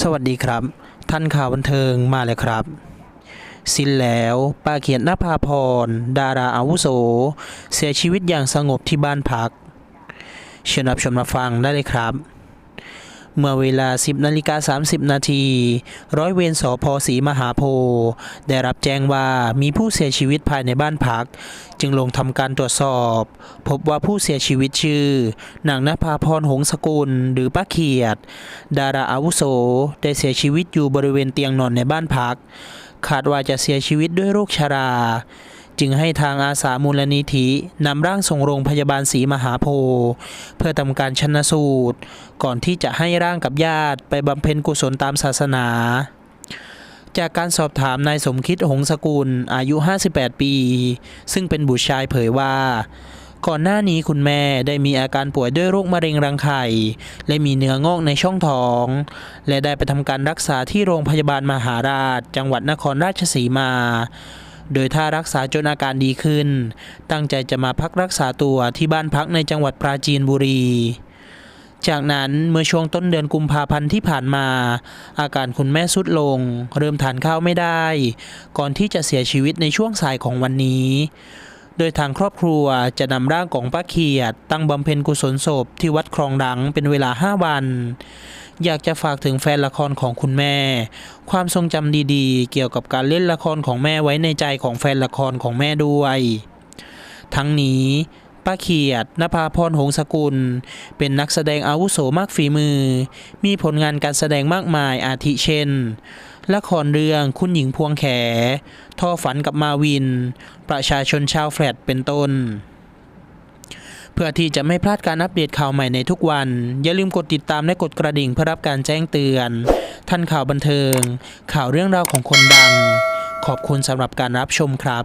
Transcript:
สวัสดีครับ ท่านข่าวบันเทิงมาเลยครับ สิ้นแล้วป้าเขียนนภาพร ดาราอาวุโส เสียชีวิตอย่างสงบที่บ้านพัก เชิญรับชมมาฟังได้เลยครับ เมื่อเวลา 10นาฬิกา30 นาที ร้อยเวรสพศรีมหาโพธิ์ได้รับแจ้งว่ามีผู้เสียชีวิตภายในบ้านพัก จึงลงทำการตรวจสอบ พบว่าผู้เสียชีวิตชื่อนางนภาพรหงสกุล หรือป้าเขียด ดาราอาวุโส ได้เสียชีวิตอยู่บริเวณเตียงนอนในบ้านพัก คาดว่าจะเสียชีวิตด้วยโรคชรา จึงให้ทางอาสามูลนิธินำร่างส่งโรงพยาบาลศรีมหาโพธิ์เพื่อทำการชนสูตร ก่อนที่จะให้ร่างกับญาติไปบำเพ็ญกุศลตามศาสนา จากการสอบถามนายสมคิดหงสกุลอายุ 58 ปี ซึ่งเป็นบุตรชายเผยว่าก่อนหน้านี้คุณแม่ได้มีอาการป่วยด้วยโรคมะเร็งรังไข่ และมีเนื้องอกในช่องท้อง และได้ไปทำการรักษาที่โรงพยาบาลมหาราช จังหวัดนครราชสีมา โดยถ้ารักษาจนอาการดีขึ้น ตั้งใจจะมาพักรักษาตัวที่บ้านพักในจังหวัดปราจีนบุรี จากนั้นเมื่อช่วงต้นเดือนกุมภาพันธ์ที่ผ่านมา อาการคุณแม่สุดลง เริ่มทานข้าวไม่ได้ ก่อนที่จะเสียชีวิตในช่วงสายของวันนี้โดยทางครอบครัวจะนำร่างของป้าเขียด ตั้งบำเพ็ญกุศลศพที่วัดคลองดังเป็นเวลา 5 วัน อยากจะฝากถึงแฟนละครของคุณแม่ ความทรงจำดีๆ เกี่ยวกับการเล่นละครของแม่ไว้ในใจของแฟนละครของแม่ด้วย ทั้งนี้ป้าเขียดนภาพรหงสกุล เป็นนักแสดงอาวุโสมากฝีมือ มีผลงานการแสดงมากมายอาทิเช่น ละครเรื่องคุณหญิงพวงแข ท่อฝันกับมาวิน ประชาชนชาวแฟลตเป็นต้น เพื่อที่จะไม่พลาดการอัปเดตข่าวใหม่ในทุกวัน อย่าลืมกดติดตามและกดกระดิ่งเพื่อรับการแจ้งเตือน ท่านข่าวบันเทิง ข่าวเรื่องราวของคนดัง ขอบคุณสำหรับการรับชมครับ